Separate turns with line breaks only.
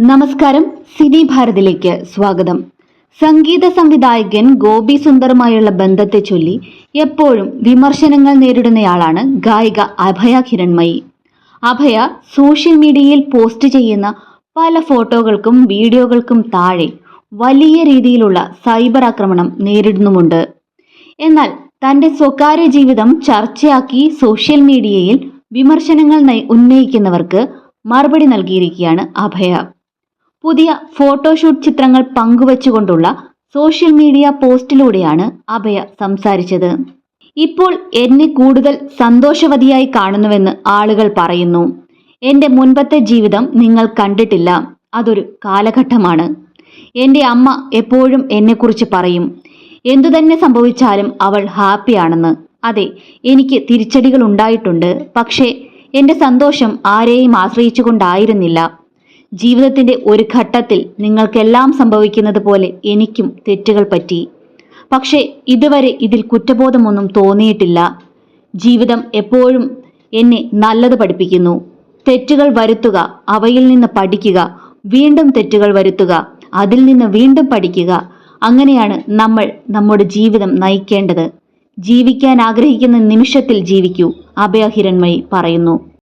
നമസ്കാരം സിനി ഭാരതിലേക്ക് സ്വാഗതം. സംഗീത സംവിധായകൻ ഗോപി സുന്ദറുമായുള്ള ബന്ധത്തെ ചൊല്ലി എപ്പോഴും വിമർശനങ്ങൾ നേരിടുന്നയാളാണ് ഗായിക അഭയ കിരൺമയി. അഭയ സോഷ്യൽ മീഡിയയിൽ പോസ്റ്റ് ചെയ്യുന്ന പല ഫോട്ടോകൾക്കും വീഡിയോകൾക്കും താഴെ വലിയ രീതിയിലുള്ള സൈബർ ആക്രമണം നേരിടുന്നുമുണ്ട്. എന്നാൽ തന്റെ സ്വകാര്യ ജീവിതം ചർച്ചയാക്കി സോഷ്യൽ മീഡിയയിൽ വിമർശനങ്ങൾ നയി- ഉന്നയിക്കുന്നവർക്ക് മറുപടി നൽകിയിരിക്കുകയാണ് അഭയ. പുതിയ ഫോട്ടോഷൂട്ട് ചിത്രങ്ങൾ പങ്കുവച്ചുകൊണ്ടുള്ള സോഷ്യൽ മീഡിയ പോസ്റ്റിലൂടെയാണ് അഭയ സംസാരിച്ചത്. ഇപ്പോൾ എന്നെ കൂടുതൽ സന്തോഷവതിയായി കാണുന്നുവെന്ന് ആളുകൾ പറയുന്നു. എന്റെ മുൻപത്തെ ജീവിതം നിങ്ങൾ കണ്ടിട്ടില്ല. അതൊരു കാലഘട്ടമാണ്. എന്റെ അമ്മ എപ്പോഴും എന്നെക്കുറിച്ച് പറയും. എന്തുതന്നെ സംഭവിച്ചാലും അവൾ ഹാപ്പിയാണെന്ന്. അതെ എനിക്ക് തിരിച്ചടികൾ ഉണ്ടായിട്ടുണ്ട്. പക്ഷേ എന്റെ സന്തോഷം ആരെയും ആശ്രയിച്ചുകൊണ്ടായിരുന്നില്ല. ജീവിതത്തിന്റെ ഒരു ഘട്ടത്തിൽ നിങ്ങൾക്കെല്ലാം സംഭവിക്കുന്നത് പോലെ എനിക്കും തെറ്റുകൾ പറ്റി. പക്ഷേ ഇതുവരെ ഇതിൽ കുറ്റബോധമൊന്നും തോന്നിയിട്ടില്ല. ജീവിതം എപ്പോഴും എന്നെ നല്ലത് പഠിപ്പിക്കുന്നു. തെറ്റുകൾ വരുത്തുക അവയിൽ നിന്ന് പഠിക്കുക വീണ്ടും തെറ്റുകൾ വരുത്തുക അതിൽ നിന്ന് വീണ്ടും പഠിക്കുക അങ്ങനെയാണ് നമ്മൾ നമ്മുടെ ജീവിതം നയിക്കേണ്ടത്. ജീവിക്കാൻ ആഗ്രഹിക്കുന്ന നിമിഷത്തിൽ ജീവിക്കൂ അഭയ ഹിരൺമയി പറയുന്നു.